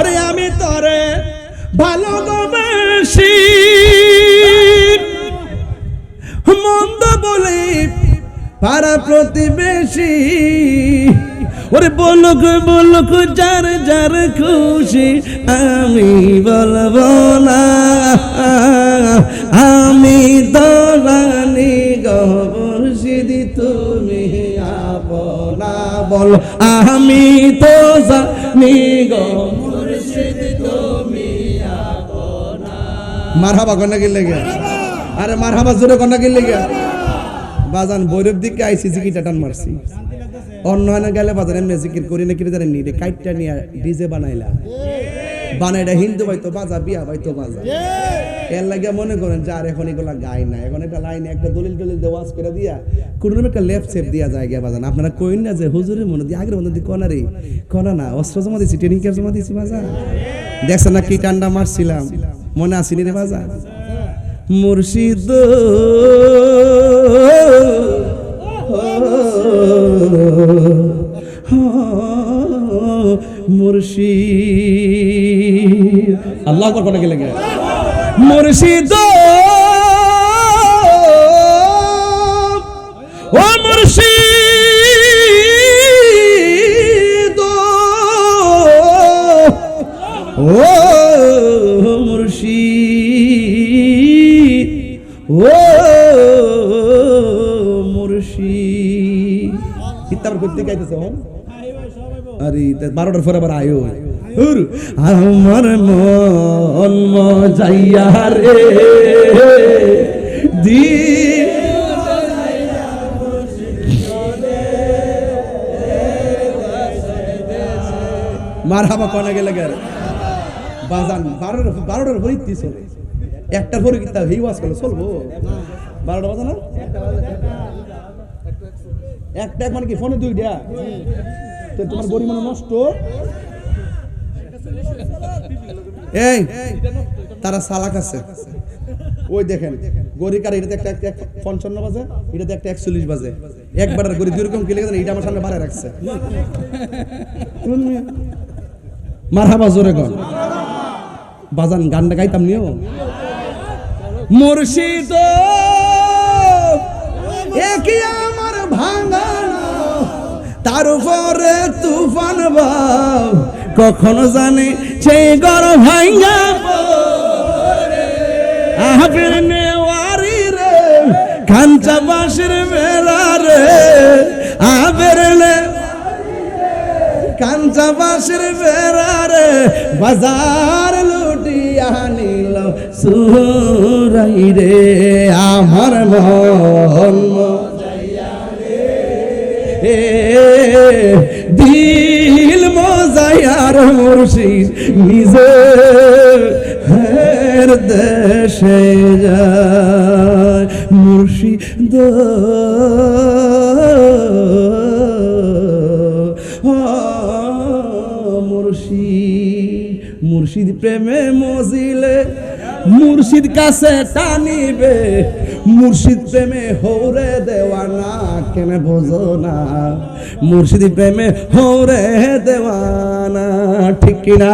ওরে আমি তরে ভালোবাসি। মন্দ বলে পাড়া প্রতিবেশী। ওরে বলুক বলুক, যার যার খুশি আমি বলব না। আমি দলানি গবর সিদি তুমি আপনা বল। আমি তো জানি গবর মারহাবা কন্যা গেলে গে আরে মারহাবা জোরে কন্যা গেলে গে বাজান বৈরব দিকে আইসি জিকিটা টান মারছি। অন্য না গেলে বাজার এমনি জিকির করি না কিরে জানেন রে, কাইটটা নিয়ে ডিজে বানাইলা। বানাইটা হিন্দু বাইতো বাজা বিয়া বাইতো বাজা। এর লাগে মনে করেন যে আর এখন এগুলা গাই না এখন একটা লাইনে একটা দলিল টলিল দেওয়াজ করে দিয়া কোন একটা লেফট সেপ দিয়া যায় গিয়া বাজান। আপনারা কইন না যে হুজুরের মনে দিয়ে আগের মনে দিয়ে কনা রে কনা না অস্ত্র জমা দিছি ট্রেনিং ক্যাম্প জমা দিছি বাজা। দেখছেন না কি টান্ডা মারছিলাম? মনে আসিনি রে বাজা? মুর্শিদ। মুর্শিদ। আল্লাহ করে গেলে গে মুর্শিদ। ও মুর্শিদ। ও মুর্শিদ। ও মুর্শিদ। ইত্তাবার করতে গাইতেছে হন আরে বারোটার পরে আবার আয়ো আমার মন মজাইয়া রে। দি মার হাবা কনে গেলে গেলে। বাজান বারোটার বারোটার পরে ইতি চলে। একটার পরে কিন্তু হেই ওয়াজ করলে চলবো। বারোটা বাজে না? একটা মানে কি? ফোনে দুই দেয়া তো তোমার গরিব নষ্ট? এই, তারা সালাক আছে। ওই দেখেন, গরিকার এটাতে একটা এক- পঞ্চান্ন বাজে, এটাতে একটা একচল্লিশ বাজে। একবার আর গরিব দুরকম কি লেগে এটা আমার সামনে বাড়ায় রাখছে। মারহাবা জোরে কর বাজান গানটা গাইতাম নিও। মুর্শিদ একই আমার ভাঙানো তার উপরে তুফান বাউ কখনো জানে সেই গর ভাঙ্গা আহাবের নেওয়ারি রে কাঞ্চা বাসের বেলা রে আহাবের কাঞ্চা বাসের বেড়া রে, বাজার লুটিয়া নিল সুরাই রে, আমার মন মজাইয়া রে। এ মুরশি নিজে হের দেশে যায়। মুর্শিদ মুর্শিদ মুর্শিদ প্রেমে মজিলে মুর্শিদ কাছে টানিবে। মুর্শিদ প্রেমে হৌরে দেওয়ানা, কেন বোঝো না? মুর্শিদ প্রেমে হৌরে দেওয়ানা, ঠিক কিনা?